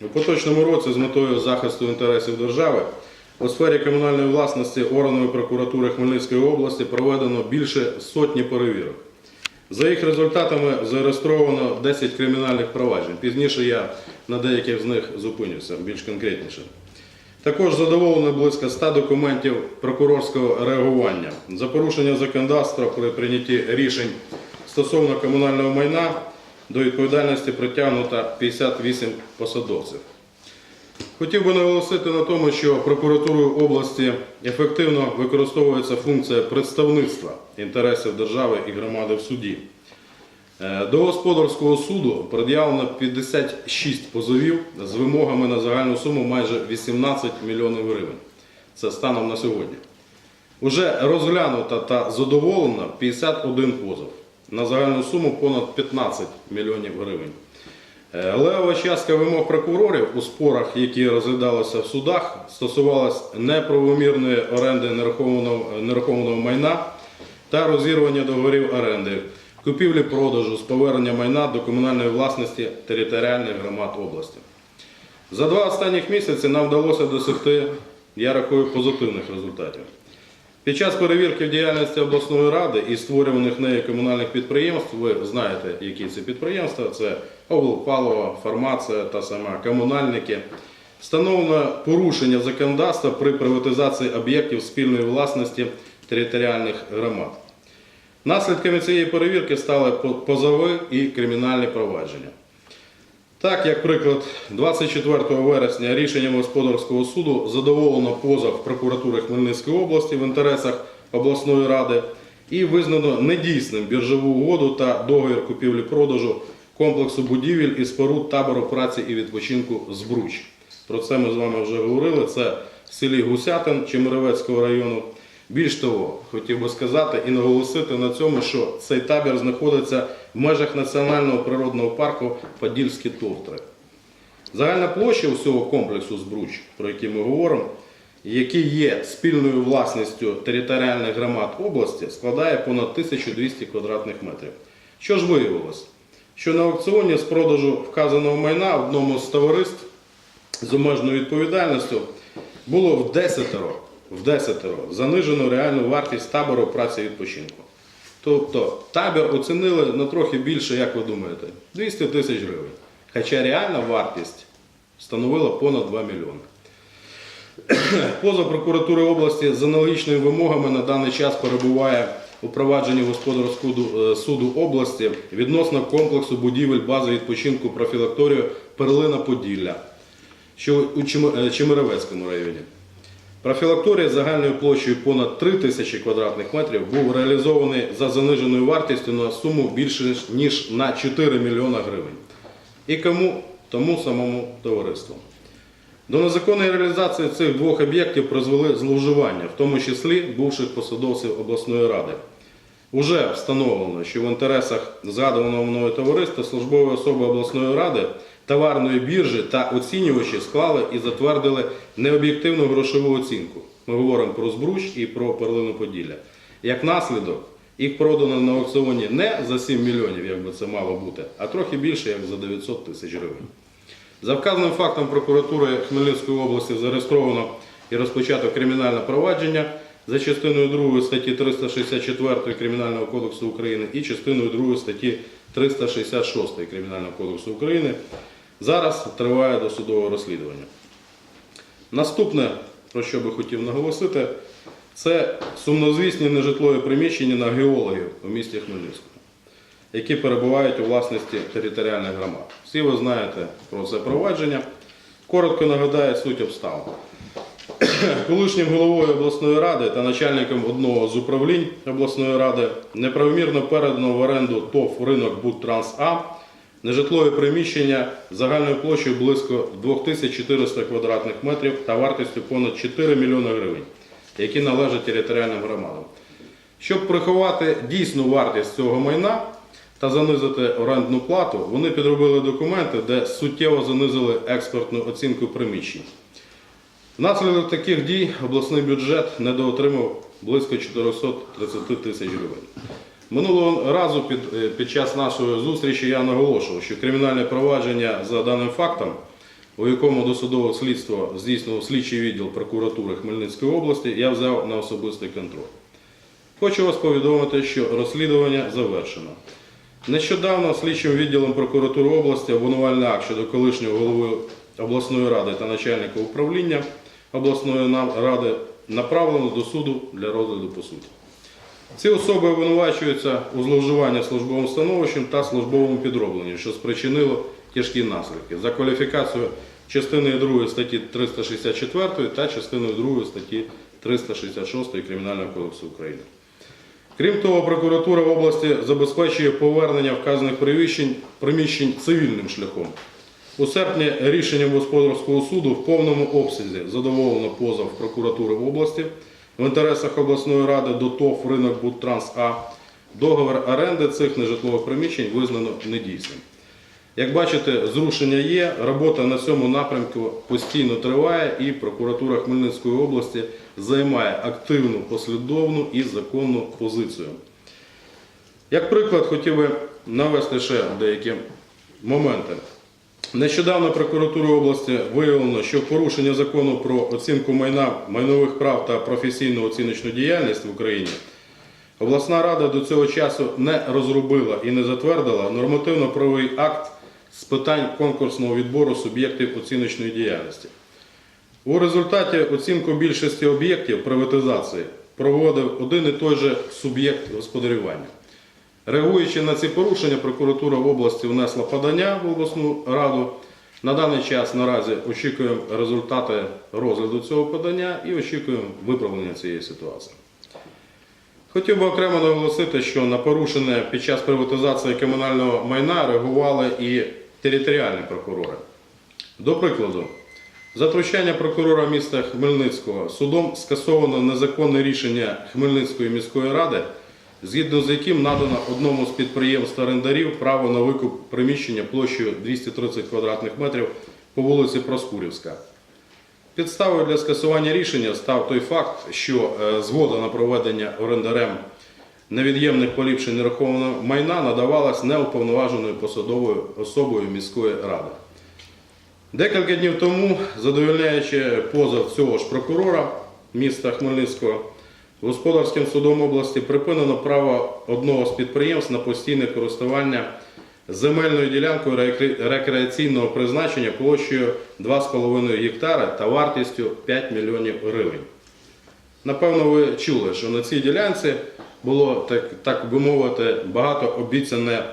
У поточному році з метою захисту інтересів держави у сфері комунальної власності органами прокуратури Хмельницької області проведено більше сотні перевірок. За їх результатами зареєстровано 10 кримінальних проваджень. Пізніше я на деяких з них зупинюся більш конкретніше. Також задоволено близько 100 документів прокурорського реагування за порушення законодавства при прийнятті рішень стосовно комунального майна до відповідальності притягнуто 58 посадовців. Хотів би наголосити на тому, що прокуратурою області ефективно використовується функція представництва інтересів держави і громади в суді. Е, До господарського суду пред'явлено 56 позовів з вимогами на загальну суму майже 18 мільйонів гривень. Це станом на сьогодні. Уже розглянуто та задоволено 51 позов на загальну суму понад 15 мільйонів гривень. Е, Левова частка вимог прокурорів у спорах, які розглядалися в судах, стосувалась неправомірної оренди нерухомого, нерухомого майна та розірвання договорів оренди, купівлі-продажу з повернення майна до комунальної власності територіальних громад області. За два останніх місяці нам вдалося досягти, я рахую, позитивних результатів. Під час перевірки в діяльності обласної ради і створюваних нею комунальних підприємств, ви знаєте, які це підприємства, це облпалова, фармація та сама комунальники. Встановлено порушення законодавства при приватизації об'єктів спільної власності територіальних громад. Наслідками цієї перевірки стали позови і кримінальні провадження. Так, як приклад, 24 вересня рішенням господарського суду задоволено позов прокуратури Хмельницької області в інтересах обласної ради і визнано недійсним біржову угоду та договір купівлі-продажу комплексу будівель і споруд табору праці і відпочинку «Збруч». Про це ми з вами вже говорили. Це в селі Гусятин Чемеровецького району. Більш того, хотів би сказати і наголосити на цьому, що цей табір знаходиться в межах національного природного парку Подільські Товтри. Загальна площа усього комплексу Збруч, про який ми говоримо, який є спільною власністю територіальних громад області, складає понад 1200 квадратних метрів. Що ж виявилось? Що на аукціоні з продажу вказаного майна одному з товариств з обмеженою відповідальністю було в десятеро, в десятеро занижено реальну вартість табору праці відпочинку. Тобто табір оцінили на трохи більше, як ви думаєте, 200 тисяч гривень. Хоча реальна вартість становила понад 2 мільйони. Поза прокуратури області з аналогічними вимогами на даний час перебуває у провадженні господарського суду- е, області відносно комплексу будівель бази відпочинку профілакторію Перлина Поділля, що у Чем- Чемеровецькому районі. Профілакторій загальною площею понад 3 тисячі квадратних метрів був реалізований за заниженою вартістю на суму більше ніж на 4 мільйона гривень. І кому? Тому самому товариству. До незаконної реалізації цих двох об'єктів призвели зловживання, в тому числі бувших посадовців обласної ради. Уже встановлено, що в інтересах згадуваного мною товариства службові особи обласної ради, товарної біржі та оцінювачі склали і затвердили необ'єктивну грошову оцінку. Ми говоримо про Збруч і про перлину Поділля. Як наслідок, їх продано на аукціоні не за 7 мільйонів, як би це мало бути, а трохи більше, як за 900 тисяч гривень. За вказаним фактом прокуратури Хмельницької області зареєстровано і розпочато кримінальне провадження за частиною 2 статті 364 Кримінального кодексу України і частиною 2 статті 366 Кримінального кодексу України. Зараз триває досудове розслідування. Наступне, про що би хотів наголосити, це сумнозвісні нежитлові приміщення на геологів у місті Хмельницькому які перебувають у власності територіальних громад. Всі ви знаєте про це провадження. Коротко нагадаю суть обставин. Колишнім головою обласної ради та начальником одного з управлінь обласної ради неправомірно передано в оренду ТОВ ринок Будтранс А нежитлове приміщення загальною площею близько 2400 квадратних метрів та вартістю понад 4 мільйони гривень, які належать територіальним громадам. Щоб приховати дійсну вартість цього майна та занизити орендну плату, вони підробили документи, де суттєво занизили експертну оцінку приміщень. Внаслідок таких дій обласний бюджет недоотримав близько 430 тисяч гривень. Минулого разу під, е, під час нашої зустрічі я наголошував, що кримінальне провадження за даним фактом у якому досудове слідство здійснював слідчий відділ прокуратури Хмельницької області, я взяв на особистий контроль. Хочу вас повідомити, що розслідування завершено. Нещодавно слідчим відділом прокуратури області обвинувальний акт щодо колишнього голови обласної ради та начальника управління обласної ради направлено до суду для розгляду по суті. Ці особи обвинувачуються у зловживанні службовим становищем та службовому підробленні, що спричинило тяжкі наслідки за кваліфікацією частиною 2 статті 364 та частиною 2 статті 366 Кримінального кодексу України. Крім того, прокуратура області забезпечує повернення вказаних приміщень, приміщень цивільним шляхом. У серпні рішенням господарського суду в повному обсязі задоволено позов прокуратури області в інтересах обласної ради до ТОВ ринок Будтранс А. Договір оренди цих нежитлових приміщень визнано недійсним. Як бачите, зрушення є, робота на цьому напрямку постійно триває і прокуратура Хмельницької області займає активну, послідовну і законну позицію. Як приклад, хотів би навести ще деякі моменти. Нещодавно прокуратурою області виявлено, що порушення закону про оцінку майна, майнових прав та професійну оціночну діяльність в Україні обласна рада до цього часу не розробила і не затвердила нормативно-правовий акт з питань конкурсного відбору суб'єктів оціночної діяльності. У результаті оцінку більшості об'єктів приватизації проводив один і той же суб'єкт господарювання. Реагуючи на ці порушення, прокуратура в області внесла подання в обласну раду. На даний час наразі очікуємо результати розгляду цього подання і очікуємо виправлення цієї ситуації. Хотів би окремо наголосити, що на порушення під час приватизації комунального майна реагували і територіальні прокурори. До прикладу, за втручання прокурора міста Хмельницького судом скасовано незаконне рішення Хмельницької міської ради, згідно з яким надано одному з підприємств орендарів право на викуп приміщення площею 230 квадратних метрів по вулиці Проскурівська. Підставою для скасування рішення став той факт, що е, згода на проведення орендарем невід'ємних поліпшень нерухомого майна надавалась неуповноваженою посадовою особою міської ради. Декілька днів тому, задовольняючи позов цього ж прокурора міста Хмельницького, господарським судом області припинено право одного з підприємств на постійне користування земельною ділянкою рекреаційного призначення площею 2,5 гектара та вартістю 5 мільйонів гривень. Напевно, ви чули, що на цій ділянці було, так, так би мовити, багато обіцяне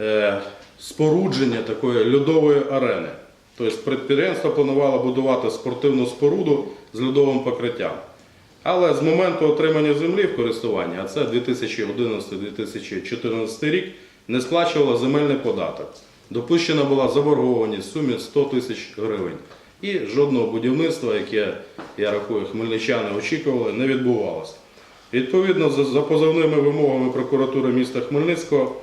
е, спорудження такої льодової арени. Тобто підприємство планувало будувати спортивну споруду з льодовим покриттям. Але з моменту отримання землі в користування, а це 2011-2014 рік, не сплачувала земельний податок. Допущена була заборгованість в сумі 100 тисяч гривень. І жодного будівництва, яке, я рахую, хмельничани очікували, не відбувалося. Відповідно, за, позовними вимогами прокуратури міста Хмельницького,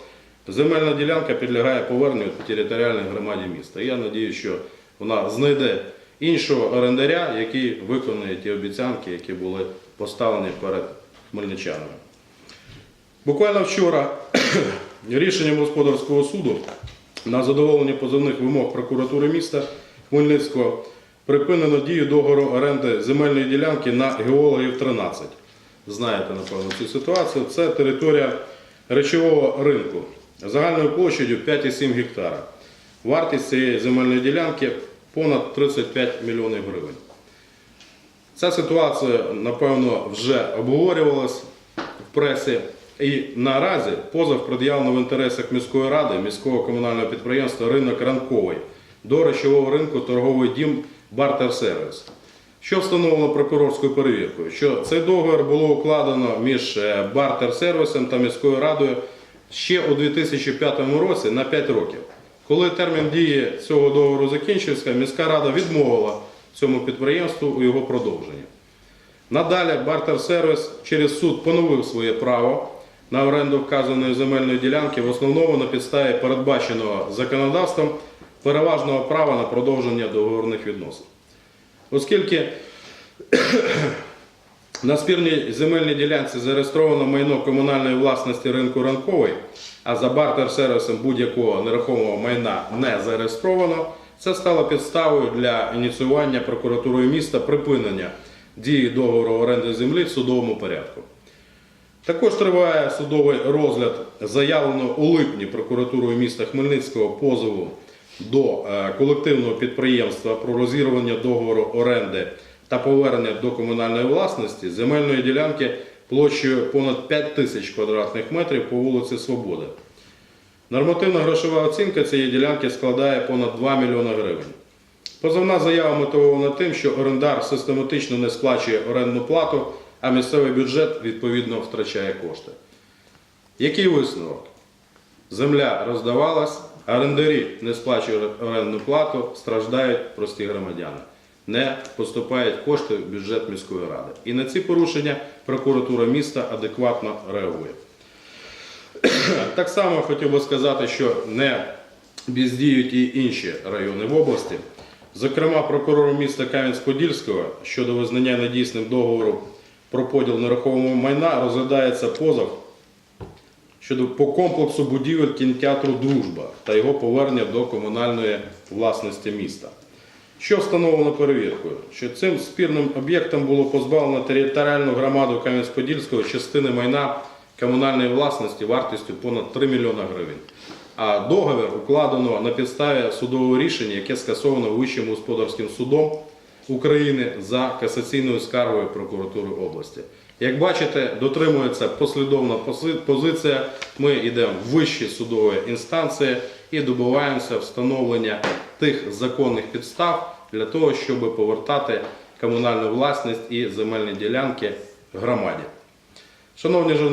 земельна ділянка підлягає поверненню територіальній громаді міста. Я надію, що вона знайде іншого орендаря, який виконує ті обіцянки, які були поставлені перед хмельничанами. Буквально вчора рішенням господарського суду на задоволення позовних вимог прокуратури міста Хмельницького припинено дію договору оренди земельної ділянки на геологів 13. Знаєте, напевно, цю ситуацію. Це територія речового ринку загальною площадю 5,7 гектара. Вартість цієї земельної ділянки понад 35 мільйонів гривень. Ця ситуація, напевно, вже обговорювалась в пресі. І наразі позов пред'явлено в інтересах міської ради, міського комунального підприємства Ринок ранковий до речового ринку торговий дім Бартер Сервіс. Що встановлено прокурорською перевіркою? Що цей договір було укладено між е, Бартер Сервісом та міською радою ще у 2005 році на 5 років. Коли термін дії цього договору закінчився, міська рада відмовила цьому підприємству у його продовженні. Надалі Бартер Сервіс через суд поновив своє право на оренду вказаної земельної ділянки, в основному на підставі передбаченого законодавством переважного права на продовження договорних відносин. Оскільки на спірній земельній ділянці зареєстровано майно комунальної власності ринку ранковий, а за бартер сервісом будь-якого нерухомого майна не зареєстровано, Це стало підставою для ініціювання прокуратурою міста припинення дії договору оренди землі в судовому порядку. Також триває судовий розгляд заявленого у липні прокуратурою міста Хмельницького позову до е, колективного підприємства про розірвання договору оренди та повернення до комунальної власності земельної ділянки площею понад 5 тисяч квадратних метрів по вулиці Свободи. Нормативна грошова оцінка цієї ділянки складає понад 2 мільйони гривень. Позовна заява мотивована тим, що орендар систематично не сплачує орендну плату, а місцевий бюджет відповідно втрачає кошти. Який висновок? Земля роздавалась, орендарі не сплачують орендну плату, страждають прості громадяни. Не поступають кошти в бюджет міської ради. І на ці порушення прокуратура міста адекватно реагує. Так само хотів би сказати, що не бездіють і інші райони в області. Зокрема, прокурором міста Кам'янськ-Подільського щодо визнання недійсним договору про поділ нерухомого майна розглядається позов щодо по комплексу будівель кінотеатру Дружба та його повернення до комунальної власності міста. Що встановлено перевіркою? Що цим спірним об'єктом було позбавлено територіальну громаду Кам'янськ-Подільського частини майна комунальної власності вартістю понад 3 мільйони гривень. А договір укладено на підставі судового рішення, яке скасовано Вищим господарським судом України за касаційною скаргою прокуратури області. Як бачите, дотримується послідовна пози- позиція. Ми йдемо в вищі судові інстанції і добиваємося встановлення тих законних підстав для того, щоб повертати комунальну власність і земельні ділянки громаді. Шановні журналісти,